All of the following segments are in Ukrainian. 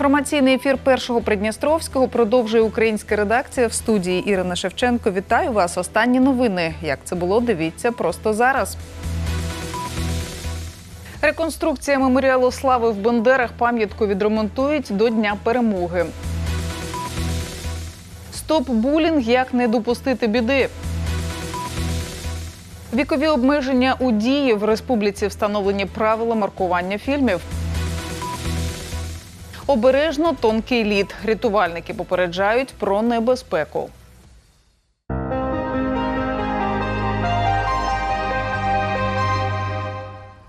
Інформаційний ефір першого Придністровського продовжує українська редакція в студії Ірина Шевченко. Вітаю вас. Останні новини. Як це було? Дивіться просто зараз. Реконструкція меморіалу слави в Бендерах пам'ятку відремонтують до Дня перемоги. Стоп булінг. Як не допустити біди. Вікові обмеження у дії в республіці встановлені правила маркування фільмів. Обережно тонкий лід. Рятувальники попереджають про небезпеку.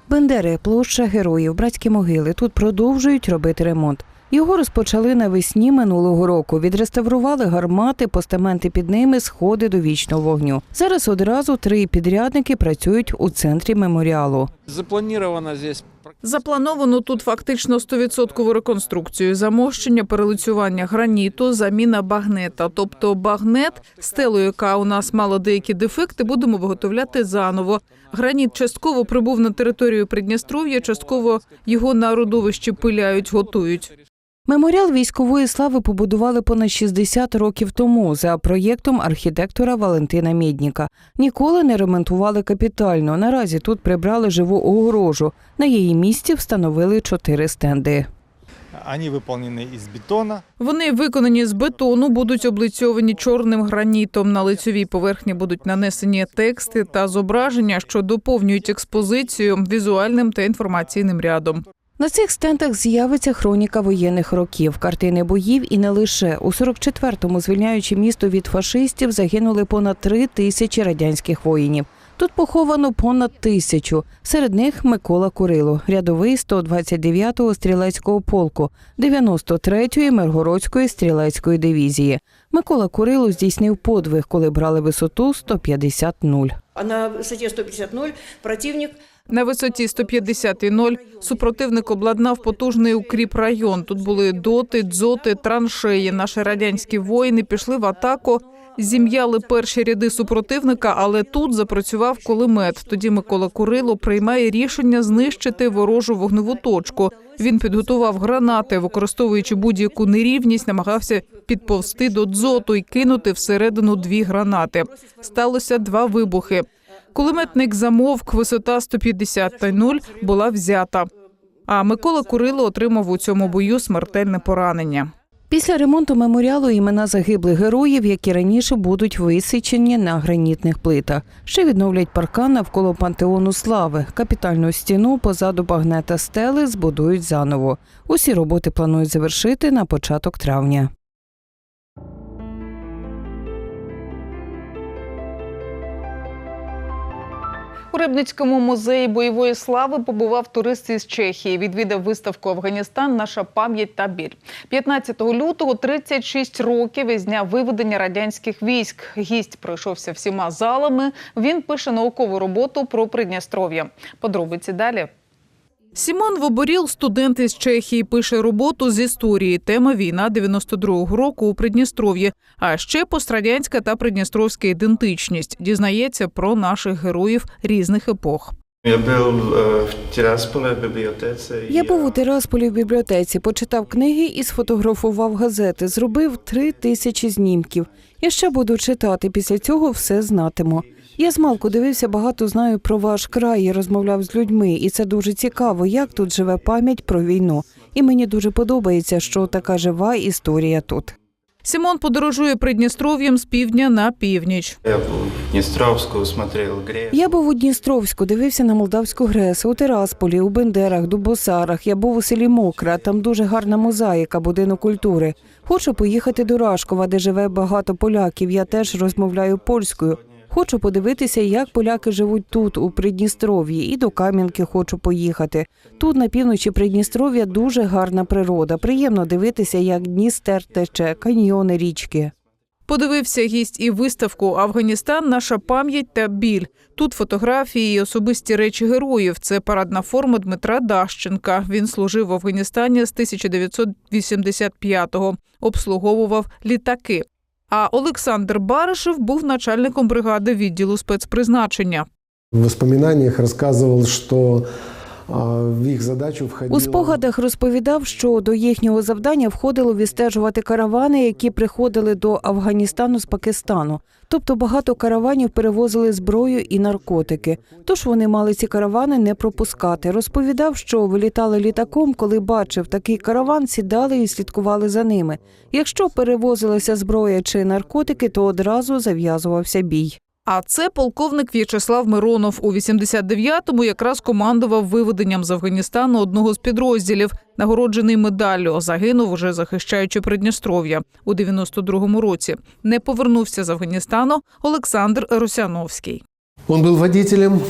Бендери, площа героїв, братські могили. Тут продовжують робити ремонт. Його розпочали навесні минулого року. Відреставрували гармати, постаменти під ними, сходи до вічного вогню. Зараз одразу три підрядники працюють у центрі меморіалу. Запланировано здесь Заплановано тут фактично 100% реконструкцію, замощення, перелицювання граніту, заміна багнета. Тобто багнет, стелу, яка у нас мала деякі дефекти, будемо виготовляти заново. Граніт частково прибув на територію Придністров'я, частково його на родовищі пиляють, готують. Меморіал військової слави побудували понад 60 років тому за проєктом архітектора Валентина Мідніка. Ніколи не ремонтували капітально. Наразі тут прибрали живу огорожу. На її місці встановили чотири стенди. Они выполнены из бетона. Вони виконані з бетону, будуть облицьовані чорним гранітом. На лицьовій поверхні будуть нанесені тексти та зображення, що доповнюють експозицію візуальним та інформаційним рядом. На цих стендах з'явиться хроніка воєнних років, картини боїв і не лише у 44-му, звільняючи місто від фашистів, загинули понад три тисячі радянських воїнів. Тут поховано понад тисячу. Серед них Микола Курило, рядовий 129-го стрілецького полку, 93-ї Миргородської стрілецької дивізії. Микола Курило здійснив подвиг, коли брали висоту 150-0. А на высоте 150-0 противник На висоті 150,0 супротивник обладнав потужний укріп район. Тут були доти, дзоти, траншеї. Наші радянські воїни пішли в атаку. Зім'яли перші ряди супротивника, але тут запрацював кулемет. Тоді Микола Курило приймає рішення знищити ворожу вогневу точку. Він підготував гранати, використовуючи будь-яку нерівність, намагався підповзти до дзоту і кинути всередину дві гранати. Сталося два вибухи. Кулеметник замовк, висота 150,0 була взята. А Микола Курило отримав у цьому бою смертельне поранення. Після ремонту меморіалу імена загиблих героїв, які раніше будуть висічені на гранітних плитах. Ще відновлять паркан навколо пантеону слави. Капітальну стіну позаду багнета стели збудують заново. Усі роботи планують завершити на початок травня. У Рибницькому музеї бойової слави побував турист із Чехії. Відвідав виставку Афганістан. Наша пам'ять та біль. 15 лютого 36 років із дня виведення радянських військ. Гість пройшовся всіма залами. Він пише наукову роботу про Придністров'я. Подробиці далі. Сімон Воборіл, студент із Чехії, пише роботу з історії. Тема війна 92-го року у Придністров'ї. А ще пострадянська та придністровська ідентичність. Дізнається про наших героїв різних епох. Я був е, в Тирасполі в бібліотеці. Я був у Тирасполі в бібліотеці, почитав книги і сфотографував газети. Зробив три тисячі знімків. Я ще буду читати. Після цього все знатиму. Я змалку дивився, багато знаю про ваш край і розмовляв з людьми, і це дуже цікаво, як тут живе пам'ять про війну. І мені дуже подобається, що така жива історія тут. Сімон подорожує Придністров'ям з півдня на північ. Я був в Дністровську. Я був у Дністровську, дивився на Молдавську ГРЕС, у Тирасполі, у Бендерах, Дубосарах. Я був у селі Мокра, там дуже гарна мозаїка, будинок культури. Хочу поїхати до Рашкова, де живе багато поляків. Я теж розмовляю польською. Хочу подивитися, як поляки живуть тут, у Придністров'ї, і до Кам'янки хочу поїхати. Тут на півночі Придністров'я дуже гарна природа. Приємно дивитися, як Дністер тече, каньйони, річки. Подивився гість і виставку Афганістан, наша пам'ять та біль. Тут фотографії і особисті речі героїв. Це парадна форма Дмитра Дащенка. Він служив в Афганістані з 1985-го, обслуговував літаки. А Олександр Баришев був начальником бригади відділу спецпризначення. В воспоминаниях рассказывал, А, В їх задачу входило... У спогадах розповідав, що до їхнього завдання входило відстежувати каравани, які приходили до Афганістану з Пакистану. Тобто багато караванів перевозили зброю і наркотики. Тож вони мали ці каравани не пропускати. Розповідав, що вилітали літаком, коли бачив такий караван, сідали і слідкували за ними. Якщо перевозилася зброя чи наркотики, то одразу зав'язувався бій. А це полковник В'ячеслав Миронов. У 89-му якраз командував виведенням з Афганістану одного з підрозділів, нагороджений медаллю. Загинув уже захищаючи Придністров'я у 92-му році. Не повернувся з Афганістану Олександр Росяновський. Он був водителем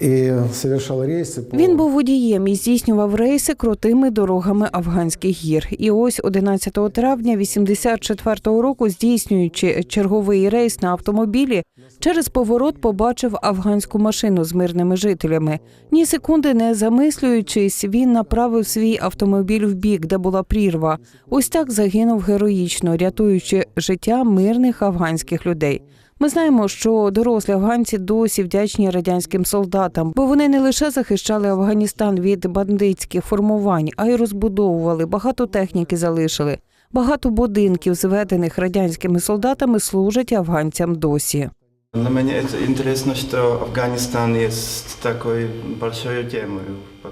и совершал рейсы по... Він був водієм і здійснював рейси крутими дорогами афганських гір. І ось 11 травня 84-го року, здійснюючи черговий рейс на автомобілі, через поворот побачив афганську машину з мирними жителями. Ні секунди не замислюючись, він направив свій автомобіль в бік, де була прірва. Ось так загинув героїчно, рятуючи життя мирних афганських людей. Ми знаємо, що дорослі афганці досі вдячні радянським солдатам, бо вони не лише захищали Афганістан від бандитських формувань, а й розбудовували багато техніки залишили. Багато будинків, зведених радянськими солдатами, служать афганцям досі. Для меня это интересно, что Афганистан есть такой большой темой.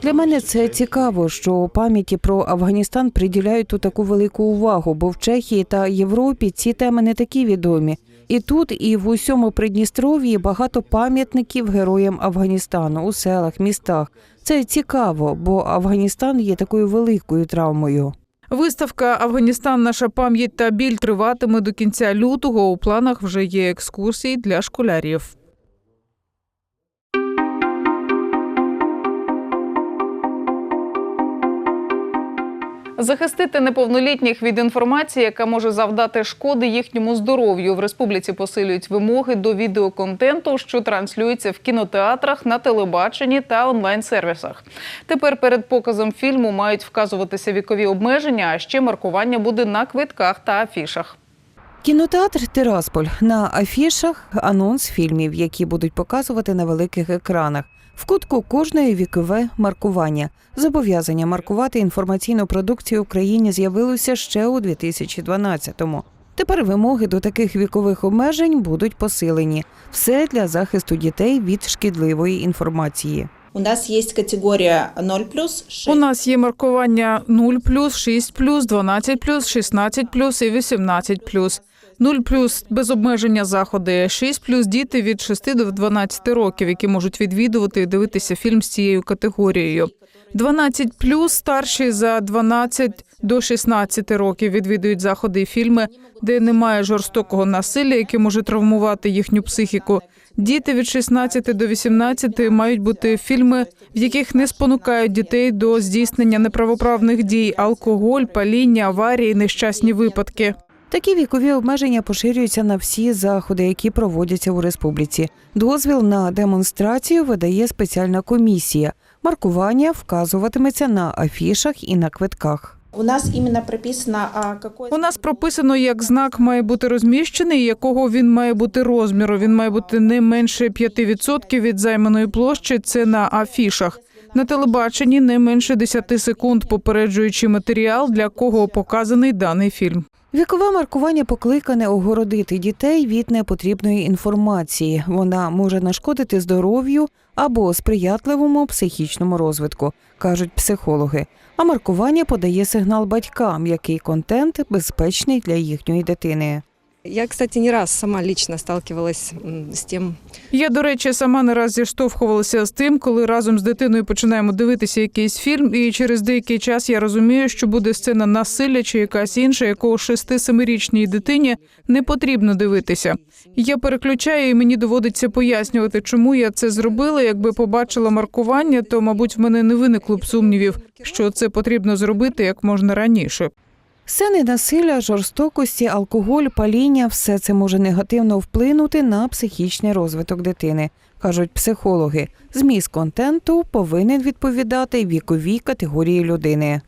Для мене це цікаво, що пам'яті про Афганістан приділяють тут таку велику увагу, бо в Чехії та Європі ці теми не такі відомі. І тут, і в усьому Придністров'ї багато пам'ятників героям Афганістану у селах, містах. Це цікаво, бо Афганістан є такою великою травмою. Виставка Афганістан, наша пам'ять та біль триватиме до кінця лютого. У планах вже є екскурсії для школярів. Захистити неповнолітніх від інформації, яка може завдати шкоди їхньому здоров'ю. В республіці посилюють вимоги до відеоконтенту, що транслюється в кінотеатрах, на телебаченні та онлайн-сервісах. Тепер перед показом фільму мають вказуватися вікові обмеження, а ще маркування буде на квитках та афішах. Кінотеатр Тирасполь на афішах анонс фільмів, які будуть показувати на великих екранах. В кутку кожної вікове маркування. Зобов'язання маркувати інформаційну продукцію в Україні з'явилося ще у 2012-му. Тепер вимоги до таких вікових обмежень будуть посилені. Все для захисту дітей від шкідливої інформації. У нас есть категория 0 плюс, 6 У нас є маркування 0+, 6+, 12+, 16+, і 18+. 0 плюс без обмеження заходи, 6 плюс діти від 6 до 12 років, які можуть відвідувати і дивитися фільм з цією категорією. 12 плюс старші за 12 до 16 років відвідують заходи і фільми, де немає жорстокого насилля, яке може травмувати їхню психіку. Діти від 16 до 18 мають бути фільми, в яких не спонукають дітей до здійснення неправоправних дій, алкоголь, паління, аварії, нещасні випадки. Такі вікові обмеження поширюються на всі заходи, які проводяться у республіці. Дозвіл на демонстрацію видає спеціальна комісія. Маркування вказуватиметься на афішах і на квитках. У нас именно прописано, а, какой... У нас прописано, як знак має бути розміщений, якого він має бути розміру. Він має бути не менше 5% від займаної площі. Це на афішах. На телебаченні не менше 10 секунд, попереджуючи матеріал, для кого показаний даний фільм. Вікове маркування покликане огородити дітей від непотрібної інформації. Вона може нашкодити здоров'ю або сприятливому психічному розвитку, кажуть психологи. А маркування подає сигнал батькам, який контент безпечний для їхньої дитини. Я, кстати, не раз сама лично сталкивалась м, с тем, Я, до речі, сама не раз зіштовхувалася з тим, коли разом з дитиною починаємо дивитися якийсь фільм, і через деякий час я розумію, що буде сцена насилля чи якась інша, якого 6-7-річній дитині не потрібно дивитися. Я переключаю, і мені доводиться пояснювати, чому я це зробила. Якби побачила маркування, то мабуть в мене не виникло б сумнівів, що це потрібно зробити як можна раніше. Сцени насилля, жорстокості, алкоголь, паління все це може негативно вплинути на психічний розвиток дитини, кажуть психологи. Зміст контенту повинен відповідати віковій категорії людини.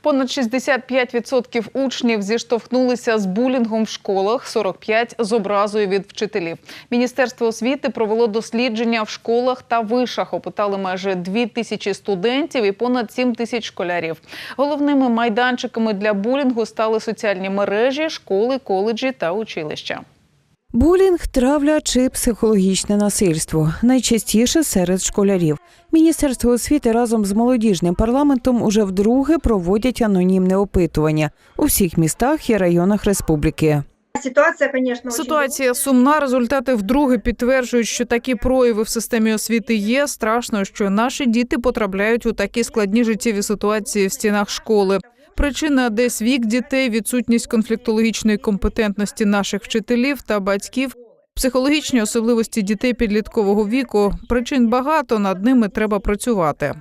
Понад 65% учнів зіштовхнулися з булінгом в школах, 45 – з образою від вчителів. Міністерство освіти провело дослідження в школах та вишах. Опитали майже 2 тисячі студентів і понад 7 тисяч школярів. Головними майданчиками для булінгу стали соціальні мережі, школи, коледжі та училища. Булінг, травля чи психологічне насильство найчастіше серед школярів. Міністерство освіти разом з молодіжним парламентом уже вдруге проводять анонімне опитування у всіх містах і районах республіки. Ситуация, конечно, Ситуація сумна. Результати вдруге підтверджують, що такі прояви в системі освіти є. Страшно, що наші діти потрапляють у такі складні життєві ситуації в стінах школи. Причина десь вік дітей, відсутність конфліктологічної компетентності наших вчителів та батьків, психологічні особливості дітей підліткового віку. Причин багато, над ними треба працювати.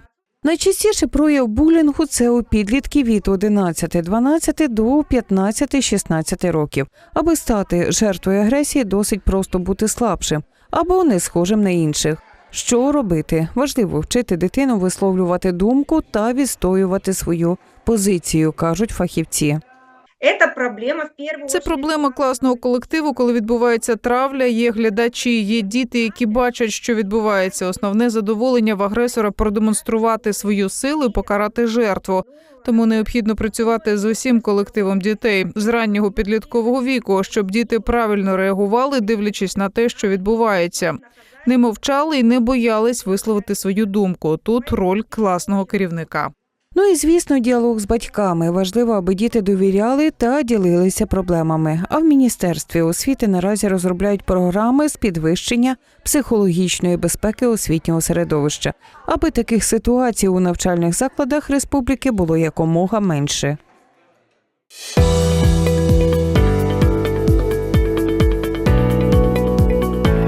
Найчастіше прояв булінгу це у підлітків від 11-12 до 15-16 років. Аби стати жертвою агресії, досить просто бути слабшим або не схожим на інших. Що робити? Важливо вчити дитину висловлювати думку та відстоювати свою позицію, кажуть фахівці. Это проблема в Це проблема класного колективу, коли відбувається травля. Є глядачі, є діти, які бачать, що відбувається. Основне задоволення в агресора продемонструвати свою силу і покарати жертву. Тому необхідно працювати з усім колективом дітей з раннього підліткового віку, щоб діти правильно реагували, дивлячись на те, що відбувається. Не мовчали і не боялись висловити свою думку. Тут роль класного керівника. Ну і звісно, діалог з батьками важливо, аби діти довіряли та ділилися проблемами. А в міністерстві освіти наразі розробляють програми з підвищення психологічної безпеки освітнього середовища, аби таких ситуацій у навчальних закладах республіки було якомога менше.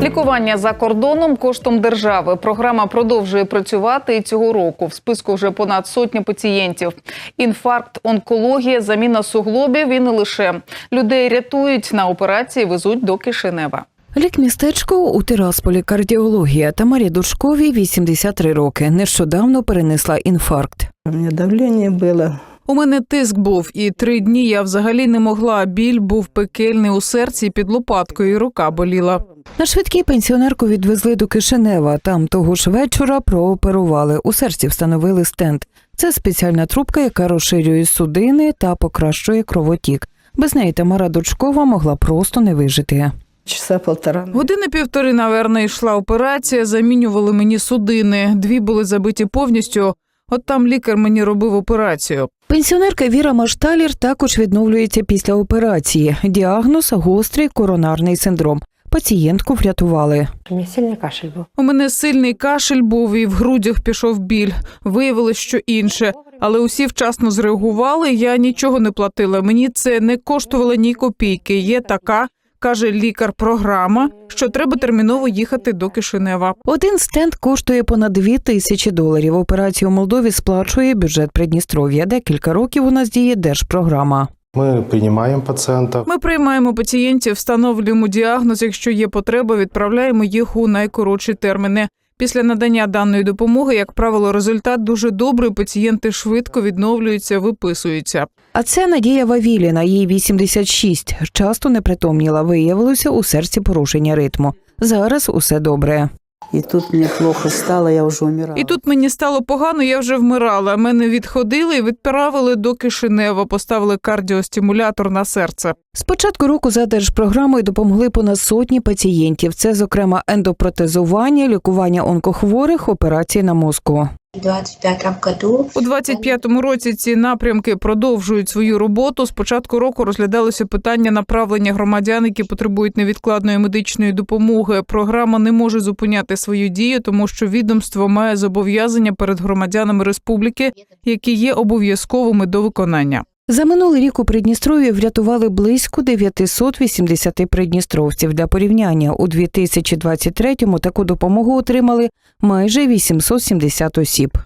Лікування за кордоном коштом держави. Програма продовжує працювати і цього року. В списку вже понад сотня пацієнтів. Інфаркт, онкологія, заміна суглобів і не лише людей рятують на операції, везуть до Кишинева. Лікмістечко у Тирасполі кардіологія Тамарі Душковій 83 роки. Нещодавно перенесла інфаркт. У меня давление было. У мене тиск був, і три дні я взагалі не могла. Біль був пекельний у серці під лопаткою, і рука боліла. На швидкій пенсіонерку відвезли до Кишинева. Там того ж вечора прооперували. У серці встановили стенд. Це спеціальна трубка, яка розширює судини та покращує кровотік. Без неї Тамара Дочкова могла просто не вижити. Часа полтора. Години півтори, наверно, йшла операція. Замінювали мені судини. Дві були забиті повністю. От там лікар мені робив операцію. Пенсіонерка Віра Машталір також відновлюється після операції. Діагноз гострий коронарний синдром. Пацієнтку врятували. У мене сильний кашель був. У мене сильний кашель був і в грудях пішов біль. Виявилось, що інше. Але усі вчасно зреагували. Я нічого не платила. Мені це не коштувало ні копійки. Є така, каже лікар, програма, що треба терміново їхати до Кишинева. Один стенд коштує понад дві тисячі доларів. Операцію у Молдові сплачує бюджет Придністров'я. Декілька років у нас діє держпрограма. Мы принимаем пациентов. Ми приймаємо пацієнтів, встановлюємо діагноз. Якщо є потреба, відправляємо їх у найкоротші терміни. Після надання даної допомоги, як правило, результат дуже добрий. Пацієнти швидко відновлюються, виписуються. А це Надія Вавіліна, їй 86. Часто непритомніла. Виявилося у серці порушення ритму. Зараз усе добре. И тут мне плохо стало, я уже умирала. І тут мені стало погано, я вже вмирала. Мене відходили і відправили до Кишинева, поставили кардіостимулятор на серце. З початку року за держпрограмою допомогли понад сотні пацієнтів. Це, зокрема, ендопротезування, лікування онкохворих, операції на мозку. В 25 году У 25-му році ці напрямки продовжують свою роботу. З початку року розглядалося питання направлення громадян, які потребують невідкладної медичної допомоги. Програма не може зупиняти свою дію, тому що відомство має зобов'язання перед громадянами республіки, які є обов'язковими до виконання. За минулий рік у Придністров'ї врятували близько 980 придністровців. Для порівняння у 2023-му таку допомогу отримали майже 870 осіб.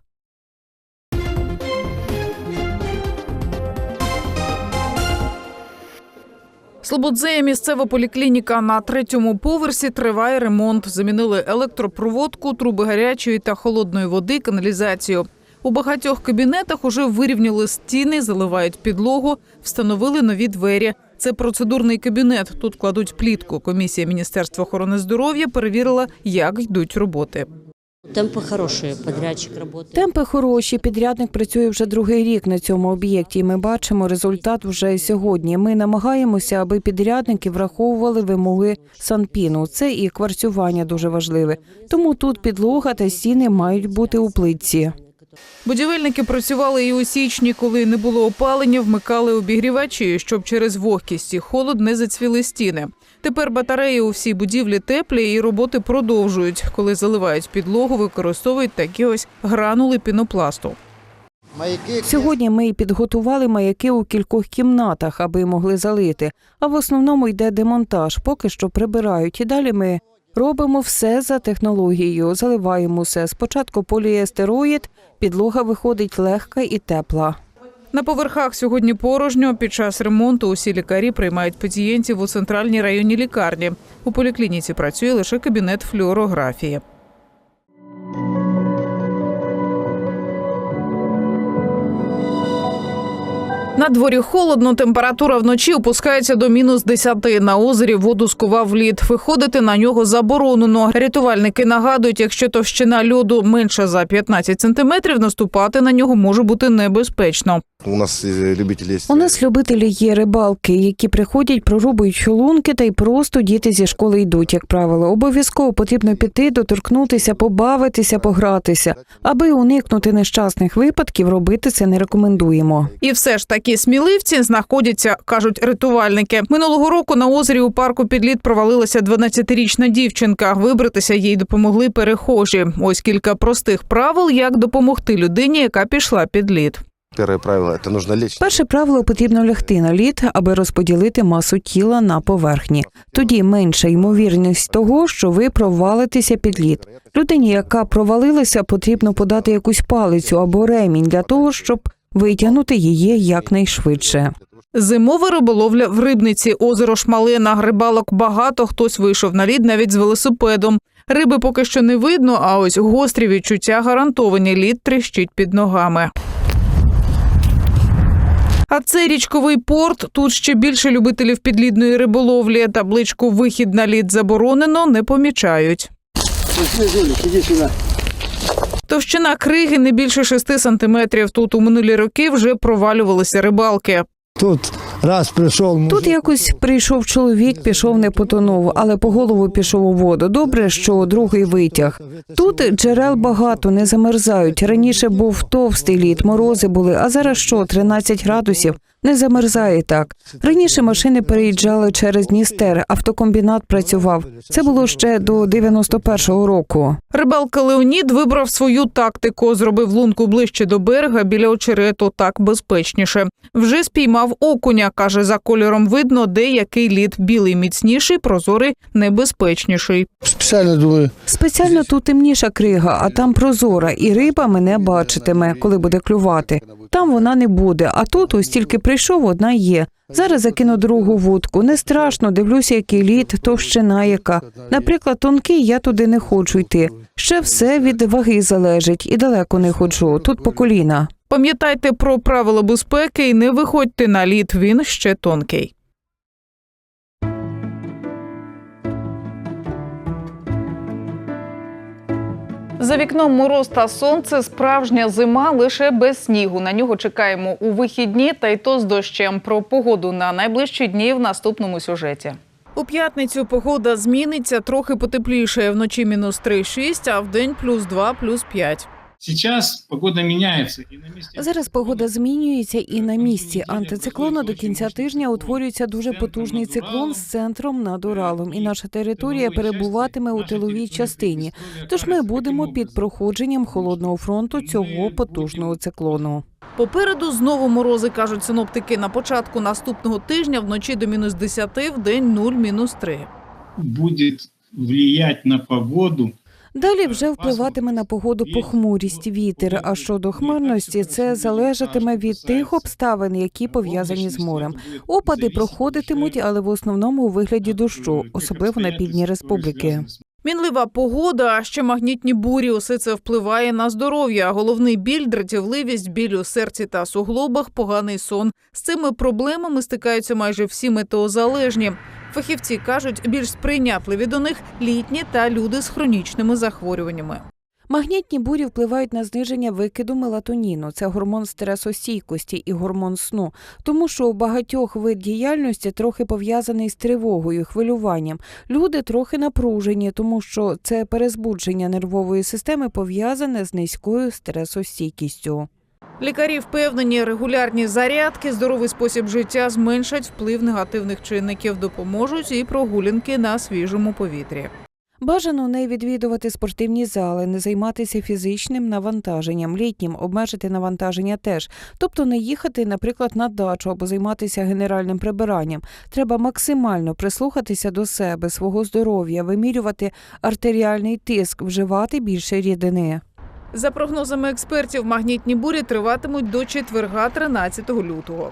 Слободзея місцева поліклініка на третьому поверсі триває ремонт. Замінили електропроводку, труби гарячої та холодної води, каналізацію. У багатьох кабінетах уже вирівняли стіни, заливають підлогу, встановили нові двері. Це процедурний кабінет. Тут кладуть плітку. Комісія Міністерства охорони здоров'я перевірила, як йдуть роботи. Темпы хорошие, подрядчик работает. Темпи хороші. Підрядник працює вже другий рік на цьому об'єкті. і Ми бачимо результат вже сьогодні. Ми намагаємося, аби підрядники враховували вимоги санпіну. Це і кварцювання дуже важливе. Тому тут підлога та стіни мають бути у плитці. Будівельники працювали і у січні, коли не було опалення, вмикали обігрівачі, щоб через вогкість і холод не зацвіли стіни. Тепер батареї у всій будівлі теплі і роботи продовжують. Коли заливають підлогу, використовують такі ось гранули пінопласту. Сьогодні ми підготували маяки у кількох кімнатах, аби могли залити. А в основному йде демонтаж. Поки що прибирають. І далі ми робимо все за технологією. Заливаємо все. Спочатку поліестероїд, підлога виходить легка і тепла. На поверхах сьогодні порожньо. Під час ремонту усі лікарі приймають пацієнтів у центральній районній лікарні. У поліклініці працює лише кабінет флюорографії. На дворі холодно, температура вночі опускається до мінус 10. На озері воду скував лід. Виходити на нього заборонено. Рятувальники нагадують, якщо товщина льоду менша за 15 сантиметрів, наступати на нього може бути небезпечно. У нас э, любители. У нас любителі є рибалки, які приходять, прорубують чолунки та й просто діти зі школи йдуть, як правило. Обов'язково потрібно піти, доторкнутися, побавитися, погратися. Аби уникнути нещасних випадків, робити це не рекомендуємо. І все ж такі сміливці знаходяться, кажуть рятувальники. Минулого року на озері у парку під лід провалилася 12-річна дівчинка. Вибратися їй допомогли перехожі. Ось кілька простих правил, як допомогти людині, яка пішла під лід. Первое правило – это нужно лечь. Перше правило потрібно лягти на лід, аби розподілити масу тіла на поверхні. Тоді менша ймовірність того, що ви провалитеся під лід. Людині, яка провалилася, потрібно подати якусь палицю або ремінь для того, щоб витягнути її якнайшвидше. Зимова риболовля в рибниці. Озеро Шмалина. Рибалок багато. Хтось вийшов на лід навіть з велосипедом. Риби поки що не видно, а ось гострі відчуття гарантовані. Лід тріщить під ногами. А це річковий порт. Тут ще більше любителів підлідної риболовлі. Табличку Вихід на лід заборонено не помічають. Товщина криги не більше 6 сантиметрів. Тут у минулі роки вже провалювалися рибалки. Тут раз пришел Тут якось прийшов чоловік, пішов не потонув, але по голову пішов у воду. Добре, що другий витяг. Тут джерел багато, не замерзають. Раніше був товстий лід, морози були, а зараз що, 13 градусів? Не замерзає так. Раніше машини переїжджали через Дністер, автокомбінат працював. Це було ще до 91-го року. Рибалка Леонід вибрав свою тактику, зробив лунку ближче до берега біля очерету, так безпечніше. Вже спіймав окуня, каже, за кольором видно, де який лід білий міцніший, прозорий небезпечніший. Специально думаю, Спеціально тут темніша крига, а там прозора, і риба мене бачитиме, коли буде клювати. Там вона не буде, а тут ось тільки прийшов, одна є. Зараз закину другу вудку. Не страшно, дивлюся, який лід, товщина яка. Наприклад, тонкий я туди не хочу йти. Ще все від ваги залежить, і далеко не ходжу. Тут по коліна. Пам'ятайте про правила безпеки і не виходьте на лід, він ще тонкий. За вікном мороз та сонце, справжня зима лише без снігу. На нього чекаємо у вихідні, та й то з дощем. Про погоду на найближчі дні в наступному сюжеті. У п'ятницю погода зміниться, трохи потепліше. Вночі мінус 3-6, а день плюс 2, плюс 5. Сейчас погода меняется. И на месте... Зараз погода змінюється і на місці антициклону до кінця тижня утворюється дуже потужний циклон з центром над Уралом, і наша територія перебуватиме у тиловій частині. Тож ми будемо під проходженням холодного фронту цього потужного циклону. Попереду знову морози, кажуть синоптики. На початку наступного тижня вночі до мінус 10, в день 0, мінус 3. Будет влиять на погоду. Далі вже впливатиме на погоду похмурість, вітер. А щодо хмарності, це залежатиме від тих обставин, які пов'язані з морем. Опади проходитимуть, але в основному у вигляді дощу, особливо на півдні республіки. Мінлива погода, а ще магнітні бурі. Усе це впливає на здоров'я. Головний біль, дратівливість, біль у серці та суглобах, поганий сон. З цими проблемами стикаються майже всі метеозалежні. Фахівці кажуть, більш сприйнятливі до них літні та люди з хронічними захворюваннями. Магнітні бурі впливають на зниження викиду мелатоніну. Це гормон стресостійкості і гормон сну, тому що у багатьох вид діяльності трохи пов'язаний з тривогою, хвилюванням. Люди трохи напружені, тому що це перезбудження нервової системи пов'язане з низькою стресостійкістю. Лікарі впевнені, регулярні зарядки, здоровий спосіб життя зменшать вплив негативних чинників, допоможуть і прогулянки на свіжому повітрі. Бажано не відвідувати спортивні зали, не займатися фізичним навантаженням, літнім обмежити навантаження теж, тобто не їхати, наприклад, на дачу або займатися генеральним прибиранням. Треба максимально прислухатися до себе, свого здоров'я, вимірювати артеріальний тиск, вживати більше рідини. За прогнозами експертів, магнітні бурі триватимуть до четверга, 13 лютого.